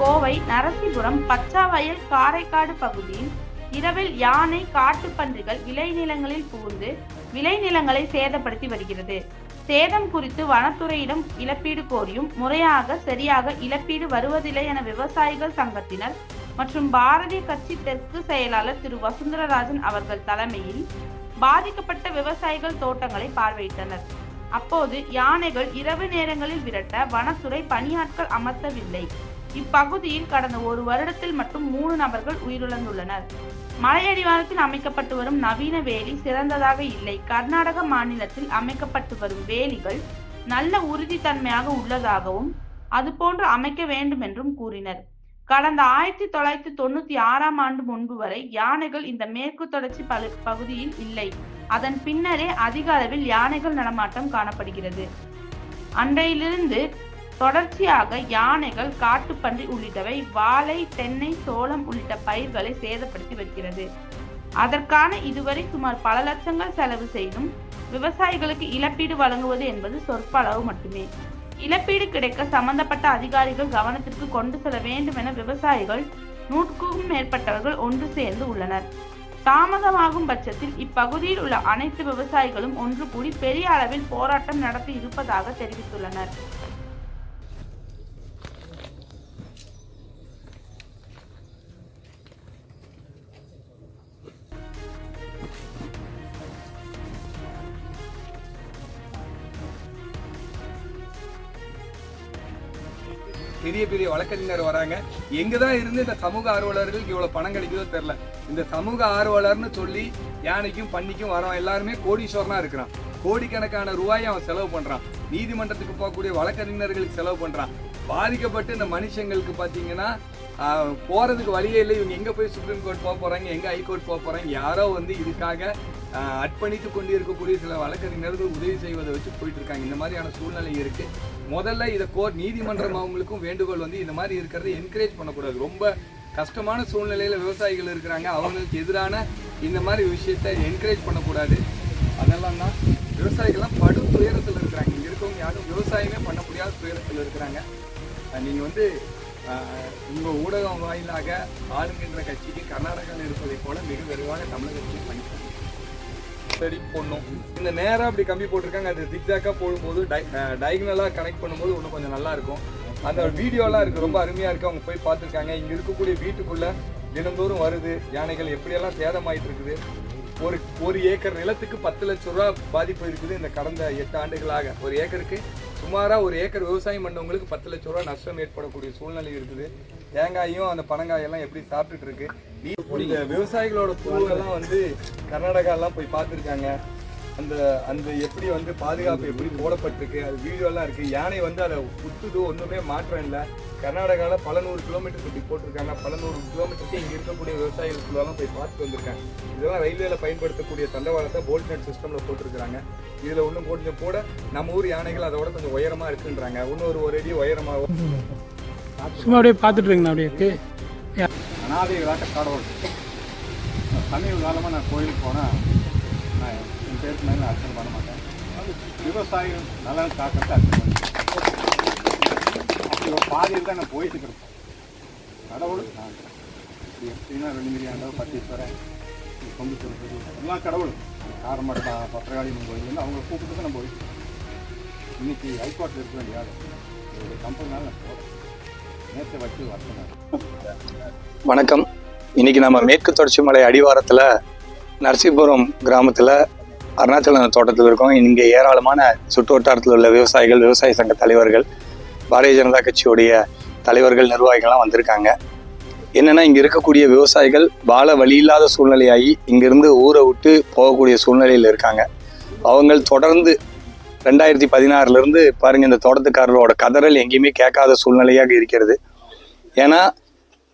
கோவை நரசிபுரம் பச்சாவயல் காரைக்காடு பகுதியில் இரவில் யானை காட்டுப்பன்றிகள் விளைநிலங்களில் புகுந்து விளைநிலங்களை சேதப்படுத்தி வருகிறது. சேதம் குறித்து வனத்துறையிடம் இழப்பீடு கோரியும் முறையாக சரியாக இழப்பீடு வருவதில்லை என விவசாயிகள் சங்கத்தினர் மற்றும் பாரதிய கட்சி தெற்கு செயலாளர் திரு வசுந்தரராஜன் அவர்கள் தலைமையில் பாதிக்கப்பட்ட விவசாயிகள் தோட்டங்களை பார்வையிட்டனர். அப்போது யானைகள் இரவு நேரங்களில் விரட்ட வனத்துறை பணியாட்கள் அமர்த்தவில்லை. இப்பகுதியில் கடந்த ஒரு வருடத்தில் மட்டும் மூணு நபர்கள் உயிரிழந்துள்ளனர். மலையடிவாரத்தில் அமைக்கப்பட்டு வரும் நவீன வேலி சிறந்ததாக இல்லை. கர்நாடக மாநிலத்தில் அமைக்கப்பட்டு வரும் வேலிகள் நல்ல உறுதித்தன்மையாக உள்ளதாகவும் அதுபோன்று அமைக்க வேண்டும் என்றும் கூறினர். கடந்த ஆயிரத்தி தொள்ளாயிரத்தி தொண்ணூத்தி ஆறாம் ஆண்டு முன்பு வரை யானைகள் இந்த மேற்கு தொடர்ச்சி பகுதியில் இல்லை. அதன் பின்னரே அதிக அளவில் யானைகள் நடமாட்டம் காணப்படுகிறது. அன்றையிலிருந்து தொடர்ச்சியாக யானைகள் காட்டுப்பன்றி உள்ளிட்டவை வாழை தென்னை சோளம் உள்ளிட்ட பயிர்களை சேதப்படுத்தி வருகிறது. அதற்கான இதுவரை சுமார் பல லட்சங்கள் செலவு செய்தும் விவசாயிகளுக்கு இழப்பீடு வழங்குவது என்பது சொற்ப அளவு மட்டுமே. இழப்பீடு கிடைக்க சம்பந்தப்பட்ட அதிகாரிகள் கவனத்திற்கு கொண்டு செல்ல வேண்டும் என விவசாயிகள் நூற்றுக்கும் மேற்பட்டவர்கள் ஒன்று சேர்ந்து உள்ளனர். தாமதமாகும் பட்சத்தில் இப்பகுதியில் உள்ள அனைத்து விவசாயிகளும் ஒன்று கூடி பெரிய அளவில் போராட்டம் நடத்தி இருப்பதாக தெரிவித்துள்ளனர். பெரிய பெரிய வழக்கறிஞர் வராங்க. எங்கே தான் இருந்து இந்த சமூக ஆர்வலர்களுக்கு இவ்வளோ பணம் கிடைக்குதோ தெரில இந்த சமூக ஆர்வலர்னு சொல்லி யானைக்கும் பன்னிக்கும் வரோம் எல்லாருமே கோடீஸ்வரனாக இருக்கிறான். கோடிக்கணக்கான ரூபாயை அவன் செலவு பண்ணுறான் நீதிமன்றத்துக்கு போகக்கூடிய வழக்கறிஞர்களுக்கு செலவு பண்ணுறான் பாதிக்கப்பட்டு இந்த மனுஷங்களுக்கு பார்த்தீங்கன்னா போகிறதுக்கு வழியே இல்லை. இவங்க எங்கே போய் சுப்ரீம் கோர்ட் போக போகிறாங்க எங்கே ஹைகோர்ட் போக போகிறாங்க யாரோ வந்து இதுக்காக அர்ப்பணித்து கொண்டு இருக்கக்கூடிய சில வழக்கறிஞர்கள் உதவி செய்வதை வச்சு போயிட்டு இருக்காங்க. இந்த மாதிரியான சூழ்நிலை இருக்குது முதல்ல இதை கோர் நீதிமன்றம் அவங்களுக்கும் வேண்டுகோள் வந்து இந்த மாதிரி இருக்கிறத என்கரேஜ் பண்ணக்கூடாது. ரொம்ப கஷ்டமான சூழ்நிலையில விவசாயிகள் இருக்கிறாங்க. அவங்களுக்கு எதிரான இந்த மாதிரி விஷயத்த என்கரேஜ் பண்ணக்கூடாது. அதெல்லாம் தான் விவசாயிகள்லாம் படும் துயரத்தில் இருக்கிறாங்க. இங்கே இருக்கவங்க யாரும் விவசாயமே பண்ண முடியாத துயரத்தில் இருக்கிறாங்க. நீங்கள் வந்து உங்கள் ஊடகம் வாயிலாக ஆளுங்கின்ற கட்சிக்கு கர்நாடகாவில் இருப்பதை போல மிக விரைவாக தமிழகத்தையும் பண்ணிக்கலாம் சரி போடணும். இந்த நேராக அப்படி கம்பி போட்டிருக்காங்க அது திக்ஸாக்கா போடும்போது டயகனலாக கனெக்ட் பண்ணும்போது இன்னும் கொஞ்சம் நல்லா இருக்கும். அந்த வீடியோலாம் இருக்கு ரொம்ப அருமையாக இருக்கு. அவங்க போய் பார்த்துருக்காங்க. இங்கே இருக்கக்கூடிய வீட்டுக்குள்ள தினந்தோறும் வருது. யானைகள் எப்படியெல்லாம் சேதமாயிட்டு இருக்குது ஒரு ஒரு ஏக்கர் நிலத்துக்கு பத்து லட்ச ரூபா பாதிப்பு இருக்குது இந்த கடந்த எட்டு ஆண்டுகளாக. ஒரு ஏக்கருக்கு சுமாராக ஒரு ஏக்கர் விவசாயம் பண்ணவங்களுக்கு பத்து லட்ச ரூபா நஷ்டம் ஏற்படக்கூடிய சூழ்நிலை இருக்குது. தேங்காயும் அந்த பனங்காயெல்லாம் எப்படி சாப்பிட்டுட்டு இருக்கு. இந்த விவசாயிகளோட குழுவெல்லாம் வந்து கர்நாடகாலாம் போய் பார்த்துருக்காங்க. அந்த அந்த எப்படி வந்து பாதுகாப்பு எப்படி போடப்பட்டிருக்கு அது வீடியோலாம் இருக்கு. யானை வந்து அதை குத்துது ஒன்றுமே மாற்றம் இல்லை. கர்நாடகாவில் பல நூறு கிலோமீட்டர் இப்படி போட்டிருக்காங்க. பல நூறு கிலோமீட்டருக்கு இங்கே இருக்கக்கூடிய விவசாயிகள் போய் பார்த்துட்டு வந்திருக்காங்க. இதெல்லாம் ரயில்வேல பயன்படுத்தக்கூடிய தண்டவாளத்தை போல்ட் நெட் சிஸ்டமில் போட்டிருக்காங்க இதில் இன்னும் கொஞ்சம் கூட நம்ம ஊர் யானைகள் அதோட கொஞ்சம் உயரமாக இருக்குன்றாங்க. இன்னொரு ஒரு அடி உயரமாக சும்மா அப்படியே பார்த்துட்டு இருக்கேன் அப்படியே அனாதைகளாக கடவுள் சமீப காலமாக நான் கோயிலுக்கு போனால் நான் என் பேருக்கு மேலே நான் அர்ச்சனை பண்ண மாட்டேன். அது விவசாயிகள் நலன் காக்கிறத அர்ச்சனை பண்ணுவேன் அப்படி ஒரு பாதையில் தான் நான் போயிட்டு இருக்கிறேன் கடவுள் நான் இப்படி எப்படின்னா வெள்ளிங்கிரி ஆண்டவர் பட்டீஸ்வரன் கொண்டு சொல்றது எல்லாம் கடவுள். காரமட்டா பத்திரகாளியம்மன் கோயில் வந்து அவங்க கூப்பிட்டு தான் நான் போயிட்டு இன்னைக்கு ஹைகோர்ட்டில் இருக்க வேண்டிய ஆள். கம்பெனினால நான் போகிறேன் வணக்கம். இன்னைக்கு நம்ம மேற்கு தொடர்ச்சி மலை அடிவாரத்தில் நரசிபுரம் கிராமத்தில் அருணாச்சலம் தோட்டத்தில் இருக்கோம். இங்கே ஏராளமான சுற்று வட்டாரத்தில் உள்ள விவசாயிகள் விவசாய சங்க தலைவர்கள் பாரதிய ஜனதா கட்சியுடைய தலைவர்கள் நிர்வாகிகள்லாம் வந்திருக்காங்க. என்னென்னா இங்கே இருக்கக்கூடிய விவசாயிகள் வாழ வழி இல்லாத சூழ்நிலையாகி இங்கிருந்து ஊரை விட்டு போகக்கூடிய சூழ்நிலையில் இருக்காங்க. அவங்க தொடர்ந்து ரெண்டாயிரத்தி பதினாறுலேருந்து பாருங்க இந்த தோட்டத்துக்காரரோட கதறல் எங்கேயுமே கேட்காத சூழ்நிலையாக இருக்கிறது. ஏன்னா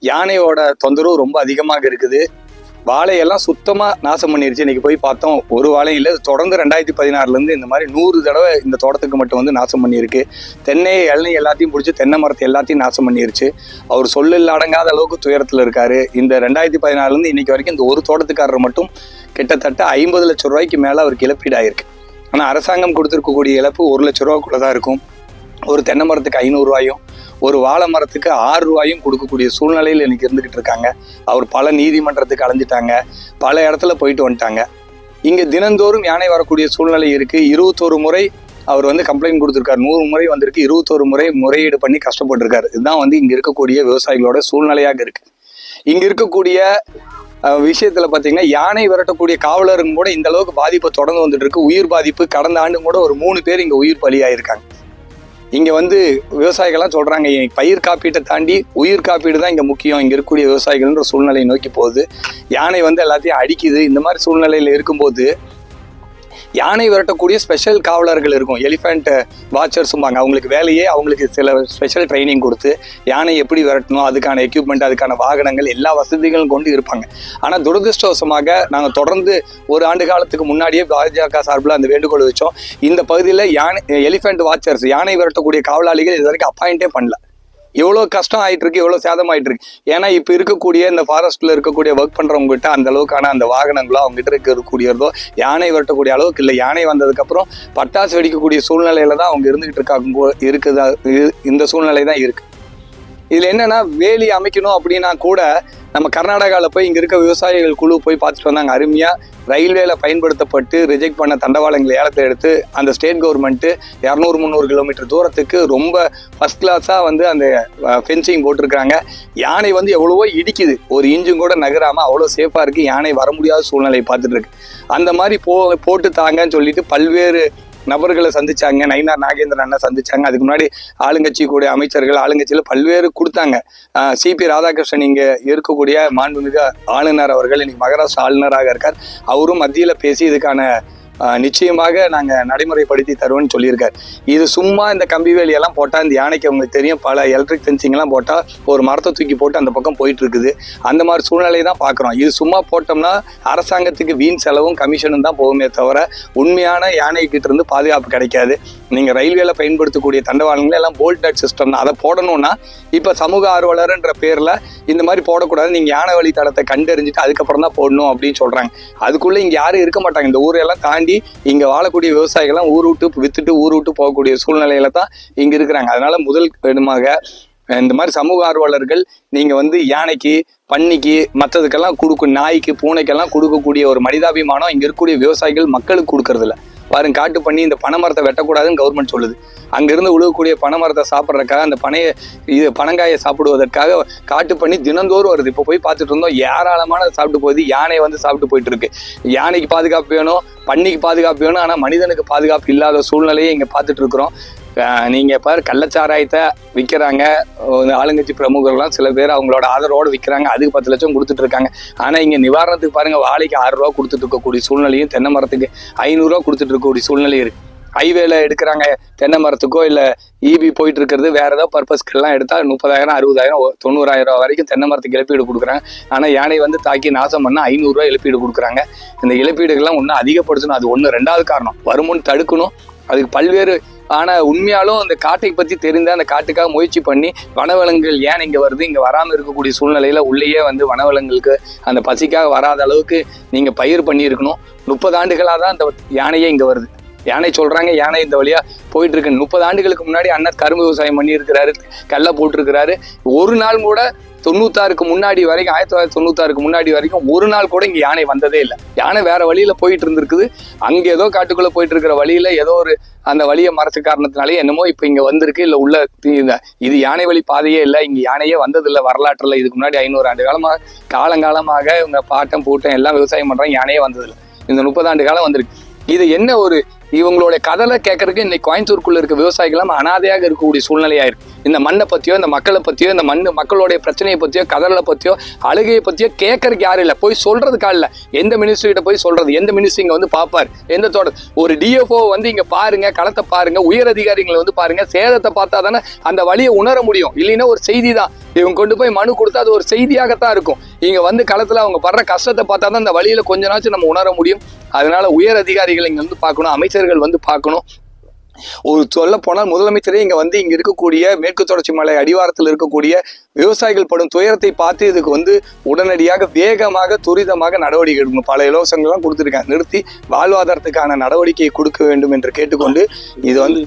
யானையோட தொந்தரவு ரொம்ப அதிகமாக இருக்குது. வாழையெல்லாம் சுத்தமாக நாசம் பண்ணிருச்சு. இன்னைக்கு போய் பார்த்தோம் ஒரு வாழையும் இல்லை. தொடர்ந்து ரெண்டாயிரத்தி பதினாறுலேருந்து இந்த மாதிரி நூறு தடவை இந்த தோட்டத்துக்கு மட்டும் வந்து நாசம் பண்ணியிருக்கு. தென்னை இளநீ எல்லாத்தையும் பிடிச்சி தென்னை மரத்தை எல்லாத்தையும் நாசம் பண்ணிருச்சு. அவர் சொல்லில் அடங்காத அளவுக்கு துயரத்தில் இருக்காரு. இந்த ரெண்டாயிரத்தி பதினாறுலேருந்து இன்னைக்கு வரைக்கும் இந்த ஒரு தோட்டத்துக்காரர் மட்டும் கிட்டத்தட்ட ஐம்பது லட்சம் ரூபாய்க்கு மேலே அவருக்கு இழப்பீடு ஆயிருக்கு ஆனால் அரசாங்கம் கொடுத்துருக்கக்கூடிய இழப்பு ஒரு லட்ச ரூபாக்குள்ள தான் இருக்கும். ஒரு தென்னை மரத்துக்கு ஐநூறுரூவாயும் ஒரு வாழை மரத்துக்கு ஆறு ரூபாயும் கொடுக்கக்கூடிய சூழ்நிலையில் இன்னைக்கு இருந்துகிட்டு இருக்காங்க. அவர் பல நீதிமன்றத்துக்கு அலைஞ்சிட்டாங்க. பல இடத்துல போயிட்டு வந்துட்டாங்க. இங்கே தினந்தோறும் யானை வரக்கூடிய சூழ்நிலை இருக்குது இருபத்தோரு முறை அவர் வந்து கம்ப்ளைண்ட் கொடுத்துருக்காரு. நூறு முறை வந்திருக்கு. இருபத்தோரு முறை முறையீடு பண்ணி கஷ்டப்பட்டிருக்காரு. இதுதான் வந்து இங்கே இருக்கக்கூடிய விவசாயிகளோட சூழ்நிலையாக இருக்குது இங்கே இருக்கக்கூடிய விஷயத்துல பாத்தீங்கன்னா யானை விரட்டக்கூடிய காவலருங்க கூட இந்த அளவுக்கு பாதிப்பு தொடர்ந்து வந்துட்டு இருக்கு. உயிர் பாதிப்பு கடந்த ஆண்டு கூட ஒரு மூணு பேர் இங்க உயிர் பலியாயிருக்காங்க. இங்க வந்து விவசாயிகள்லாம் சொல்றாங்க பயிர் காப்பீட்டை தாண்டி உயிர் காப்பீடு தான் இங்க முக்கியம். இங்க இருக்கக்கூடிய விவசாயிகள்ன்ற சூழ்நிலையை நோக்கி போகுது. யானை வந்து எல்லாத்தையும் அடிக்குது. இந்த மாதிரி சூழ்நிலையில இருக்கும்போது யானை விரட்டக்கூடிய ஸ்பெஷல் காவலர்கள் இருக்கும். எலிஃபென்ட் வாட்சர்ஸும்பாங்க அவங்களுக்கு வேலையே அவங்களுக்கு சில ஸ்பெஷல் ட்ரைனிங் கொடுத்து யானை எப்படி விரட்டணும் அதுக்கான எக்யூப்மெண்ட் அதுக்கான வாகனங்கள் எல்லா வசதிகளும் கொண்டு இருப்பாங்க. ஆனால் துரதிருஷ்டவசமாக நாங்கள் தொடர்ந்து ஒரு ஆண்டு காலத்துக்கு முன்னாடியே பாஜக சார்பில் அந்த வேண்டுகோள் வச்சோம். இந்த பகுதியில் யானை எலிஃபென்ட் வாட்சர்ஸ் யானை விரட்டக்கூடிய காவலாளிகள் இது வரைக்கும் அப்பாயிண்டே பண்ணல. எவ்வளோ கஷ்டம் ஆகிட்டு இருக்கு எவ்வளோ சேதம் ஆயிட்டு இருக்கு ஏன்னா இப்போ இருக்கக்கூடிய இந்த ஃபாரஸ்ட்ல இருக்கக்கூடிய ஒர்க் பண்ணுறவங்ககிட்ட அந்த அளவுக்கான அந்த வாகனங்களோ அவங்ககிட்ட இருக்கக்கூடியதோ யானை வரட்டக்கூடிய அளவுக்கு இல்லை. யானை வந்ததுக்கப்புறம் பட்டாசு வெடிக்கக்கூடிய சூழ்நிலையில தான் அவங்க இருந்துகிட்டு இருக்காங்க போ- இருக்குதா. இது- இந்த சூழ்நிலை தான் இருக்குது இதுல என்னன்னா வேலி அமைக்கணும் அப்படின்னா கூட நம்ம கர்நாடகாவில் போய் இங்க இருக்க விவசாயிகள் குழு போய் பார்த்துட்டு வந்தாங்க. அருமையா ரயில்வேல பயன்படுத்தப்பட்டு ரிஜெக்ட் பண்ண தண்டவாளங்களை ஏலத்தை எடுத்து அந்த ஸ்டேட் கவர்மெண்ட்டு இரநூறு முந்நூறு கிலோமீட்டர் தூரத்துக்கு ரொம்ப ஃபர்ஸ்ட் கிளாஸாக வந்து அந்த ஃபென்சிங் போட்டிருக்காங்க யானை வந்து எவ்வளவோ இடிக்குது. ஒரு இன்ஜும் கூட நகராமல் அவ்வளோ சேஃபாக இருக்குது யானை வர முடியாத சூழ்நிலையை பார்த்துட்டு இருக்கு. அந்த மாதிரி போ போட்டு தாங்கன்னு சொல்லிட்டு பல்வேறு நபர்களை சந்திச்சாங்க. நயினார் நாகேந்திரன் அண்ணா சந்திச்சாங்க. அதுக்கு முன்னாடி ஆளுங்கட்சி கூடிய அமைச்சர்கள் ஆளுங்கட்சியில் பல்வேறு கொடுத்தாங்க. சிபி ராதாகிருஷ்ணன் இங்கே இருக்கக்கூடிய மாண்புமிகு ஆளுநர் அவர்கள் இன்னைக்கு மகாராஷ்டிரா ஆளுநராக இருக்கார். அவரும் மத்தியில் பேசி இதுக்கான நிச்சயமாக நாங்கள் நடைமுறைப்படுத்தி தருவோம்னு சொல்லியிருக்காரு. இது சும்மா இந்த கம்பி வேலியெல்லாம் போட்டால் இந்த யானைக்கு அவங்களுக்கு தெரியும் பல எலக்ட்ரிக் ஃபென்சிங்லாம் போட்டால் ஒரு மரத்தை தூக்கி போட்டு அந்த பக்கம் போயிட்டு இருக்குது அந்த மாதிரி சூழ்நிலையை தான் பார்க்குறோம். இது சும்மா போட்டோம்னா அரசாங்கத்துக்கு வீண் செலவும் கமிஷனும் தான் போகுமே தவிர உண்மையான யானை இருந்து பாதுகாப்பு கிடைக்காது. நீங்கள் ரயில்வேல பயன்படுத்தக்கூடிய தண்டவாளங்களே எல்லாம் போல்ட் நட் சிஸ்டம் தான். அதை போடணும்னா இப்போ சமூக ஆர்வலர்ன்ற பேரில் இந்த மாதிரி போடக்கூடாது. நீங்கள் யானை வழித்தடத்தை கண்டறிஞ்சிட்டு அதுக்கப்புறம் தான் போடணும் அப்படின்னு சொல்கிறாங்க அதுக்குள்ளே இங்கே யாரும் இருக்க மாட்டாங்க. இந்த ஊரெல்லாம் தாண்டி தாண்டி இங்கே வாழக்கூடிய விவசாயிகள்லாம் ஊர் விட்டு வித்துட்டு ஊர் விட்டு போகக்கூடிய சூழ்நிலையில தான் இங்கே இருக்கிறாங்க. அதனால முதல் இடமாக இந்த மாதிரி சமூக ஆர்வலர்கள் நீங்கள் வந்து யானைக்கு பன்னிக்கு மற்றதுக்கெல்லாம் கொடுக்கும் நாய்க்கு பூனைக்கெல்லாம் கொடுக்கக்கூடிய ஒரு மனிதாபிமானம் இங்கே இருக்கக்கூடிய விவசாயிகள் மக்களுக்கு கொடுக்கறதில்ல. பாருங்க காட்டு பண்ணி இந்த பனைமரத்தை வெட்டக்கூடாதுன்னு கவர்மெண்ட் சொல்லுது. அங்கிருந்து உழுகக்கூடிய பனைமரத்தை சாப்பிட்றதுக்காக அந்த பனையை இது பனங்காயை சாப்பிடுவதற்காக காட்டு பண்ணி தினந்தோறும் வருது. இப்போ போய் பார்த்துட்டு இருந்தோம் ஏராளமான சாப்பிட்டு போகுது. யானை வந்து சாப்பிட்டு போயிட்டு இருக்கு. யானைக்கு பாதுகாப்பு வேணும் பண்ணிக்கு பாதுகாப்பு வேணும். ஆனால் மனிதனுக்கு பாதுகாப்பு இல்லாத சூழ்நிலையை இங்கே பார்த்துட்டு இருக்கிறோம். நீங்கள் நீங்க பாரு கள்ளச்சாராயத்தை விற்கிறாங்க ஆளுங்கட்சி பிரமுகர்லாம் சில பேர் அவங்களோட ஆதரவோடு விற்கிறாங்க அதுக்கு பத்து லட்சம் கொடுத்துட்டு இருக்காங்க ஆனா இங்க நிவாரணத்துக்கு பாருங்க வாழைக்கு ஆறு ரூபா கொடுத்துட்டு இருக்கக்கூடிய சூழ்நிலையும் தென்னை மரத்துக்கு ஐநூறுரூவா கொடுத்துட்டு இருக்கக்கூடிய சூழ்நிலை இருக்கு. ஹைவேல எடுக்கிறாங்க தென்னை மரத்துக்கோ இல்லை ஈபி போயிட்டு இருக்கிறது வேற ஏதாவது பர்பஸ்க்கெல்லாம் எடுத்தால் முப்பதாயிரம் அறுபதாயிரம் தொண்ணூறாயிரம் ரூபா வரைக்கும் தென்னை மரத்துக்கு இழப்பீடு கொடுக்குறாங்க. ஆனால் யானை வந்து தாக்கி நாசம் பண்ணால் ஐநூறுரூவா இழப்பீடு கொடுக்குறாங்க. இந்த இழப்பீடுகள்லாம் ஒன்றும் அதிகப்படுத்தணும் அது ஒன்று ரெண்டாவது காரணம். வருமுன் தடுக்கணும். அதுக்கு பல்வேறு ஆனால் உண்மையாலும் அந்த காட்டை பற்றி தெரிந்து அந்த காட்டுக்காக முயற்சி பண்ணி வனவிலங்குகள் ஏன் இங்கே வருது இங்கே வராமல் இருக்கக்கூடிய சூழ்நிலையில் உள்ளேயே வந்து வனவிலங்குகளுக்கு அந்த பசிக்காக வராத அளவுக்கு நீங்கள் பயிர் பண்ணியிருக்கணும். முப்பது ஆண்டுகளாக தான் அந்த யானையே இங்கே வருது. யானை சொல்றாங்க யானை இந்த வழியா போயிட்டு இருக்கு. முப்பது ஆண்டுகளுக்கு முன்னாடி அண்ணன் கரும்பு விவசாயம் பண்ணியிருக்கிறாரு கல்லை போட்டிருக்கிறாரு. ஒரு நாள் கூட தொண்ணூத்தாறுக்கு முன்னாடி வரைக்கும் ஆயிரத்தி தொள்ளாயிரத்தி தொண்ணூத்தாறுக்கு முன்னாடி வரைக்கும் ஒரு நாள் கூட இங்க யானை வந்ததே இல்லை. யானை வேற வழியில போயிட்டு இருந்திருக்குது. அங்க ஏதோ காட்டுக்குள்ள போயிட்டு இருக்கிற வழியில ஏதோ ஒரு அந்த வழியை மரத்து காரணத்தினாலே என்னமோ இப்ப இங்க வந்திருக்கு. இல்ல உள்ள இது யானை வழி பாதையே இல்லை. இங்க யானையே வந்ததில்லை வரலாற்றுல. இதுக்கு முன்னாடி ஐநூறு ஆண்டு காலமாக காலங்காலமாக இவங்க பாட்டம் பூட்டம் எல்லாம் விவசாயம் பண்றாங்க யானையே வந்ததில்லை. இந்த முப்பது ஆண்டு காலம் வந்திருக்கு. இது என்ன ஒரு இவங்களுடைய கதலை கேட்கறதுக்கு இன்னைக்கு கோயம்புத்தூருக்குள்ள இருக்க விவசாயிகளும் அனாதையாக இருக்கக்கூடிய சூழ்நிலையா இருக்கு. இந்த மண்ணை பத்தியோ இந்த மக்களை பத்தியோ இந்த மண் மக்களுடைய பிரச்சனையை பத்தியோ கதலை பத்தியோ அழுகையை பத்தியோ கேட்கறதுக்கு யாரும் இல்லை. போய் சொல்றதுக்கா இல்லை. எந்த மினிஸ்ட்ரிகிட்ட போய் சொல்றது? எந்த மினிஸ்ட்ரி இங்க வந்து பார்ப்பார் எந்த தோட்ட ஒரு டிஎஃப்ஓ வந்து இங்க பாருங்க களத்தை பாருங்க உயர் அதிகாரிகளை வந்து பாருங்க சேதத்தை பார்த்தா தானே அந்த வழியை உணர முடியும். இல்லைன்னா ஒரு செய்தி தான். இவங்க கொண்டு போய் மனு கொடுத்தா அது ஒரு செய்தியாகத்தான் இருக்கும். இங்க வந்து களத்துல அவங்க படுற கஷ்டத்தை பார்த்தா தான் அந்த வழியில கொஞ்ச நாச்சும் நம்ம உணர முடியும். அதனால உயர் அதிகாரிகள் இங்க வந்து பார்க்கணும். அமைச்சர் அமைச்சர்கள் வந்து பார்க்கணும். ஒரு சொல்ல போனால் முதலமைச்சரே இங்க வந்து இங்க இருக்கக்கூடிய மேற்கு தொடர்ச்சி மலை அடிவாரத்தில் இருக்கக்கூடிய விவசாயிகள் படும் துயரத்தை பார்த்து இதுக்கு வந்து உடனடியாக வேகமாக துரிதமாக நடவடிக்கை எடுக்கணும். பல இலவசங்கள்லாம் கொடுத்துருக்காங்க. நிறுத்தி வாழ்வாதாரத்துக்கான நடவடிக்கையை கொடுக்க வேண்டும் என்று கேட்டுக்கொண்டு இது வந்து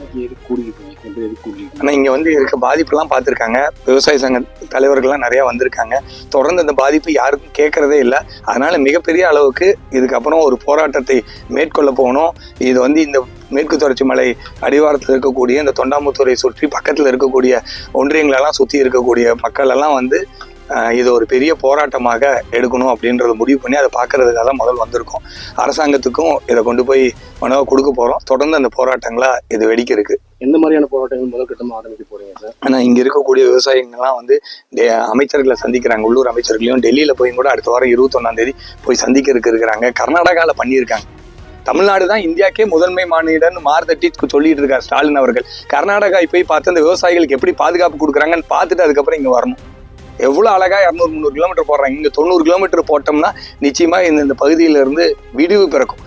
ஆனா இங்க வந்து இருக்க பாதிப்புலாம் பார்த்துருக்காங்க. விவசாய சங்க தலைவர்கள்லாம் நிறைய வந்திருக்காங்க. தொடர்ந்து அந்த பாதிப்பு யாருக்கும் கேட்கறதே இல்லை. அதனால மிகப்பெரிய அளவுக்கு இதுக்கப்புறம் ஒரு போராட்டத்தை மேற்கொள்ள போகணும். இது வந்து இந்த மேற்கு தொடர்ச்சி மலை அடிவாரத்தில் இருக்கக்கூடிய இந்த தொண்டாமுத்தூரை சுற்றி பக்கத்தில் இருக்கக்கூடிய ஒன்றியங்களெல்லாம் சுற்றி இருக்கக்கூடிய மக்கள் எல்லாம் வந்து இது ஒரு பெரிய போராட்டமாக எடுக்கணும் அப்படின்றத முடிவு பண்ணி அதை பார்க்கறதுக்காக தான் முதல் வந்திருக்கோம். அரசாங்கத்துக்கும் இதை கொண்டு போய் மனுவை கொடுக்க போகிறோம் தொடர்ந்து அந்த போராட்டங்களாக இது வெடிக்க இருக்குது எந்த மாதிரியான போராட்டங்கள் முதற்கட்டமாக ஆரம்பிக்க போறீங்க சார்? ஆனால் இங்கே இருக்கக்கூடிய விவசாயிகள்லாம் வந்து அமைச்சர்களை சந்திக்கிறாங்க. உள்ளூர் அமைச்சர்களையும் டெல்லியில் போய் கூட அடுத்த வாரம் இருபத்தொன்னாம் தேதி போய் சந்திக்கிறதுக்கு இருக்கிறாங்க. கர்நாடகாவில் பண்ணியிருக்காங்க. தமிழ்நாடு தான் இந்தியாக்கே முதன்மை மாநிலம்னு மார்தட்டி சொல்லிட்டு இருக்கார் ஸ்டாலின் அவர்கள். கர்நாடகா போய் பார்த்து அந்த விவசாயிகளுக்கு எப்படி பாதுகாப்பு கொடுக்குறாங்கன்னு பார்த்துட்டு அதுக்கப்புறம் இங்கே வரணும். எவ்வளோ அழகா இரநூறு முந்நூறு கிலோமீட்டர் போடுறாங்க. இங்கே தொண்ணூறு கிலோமீட்டர் போட்டோம்னா நிச்சயமாக இந்த இந்த பகுதியிலிருந்து விடிவு பிறக்கும்.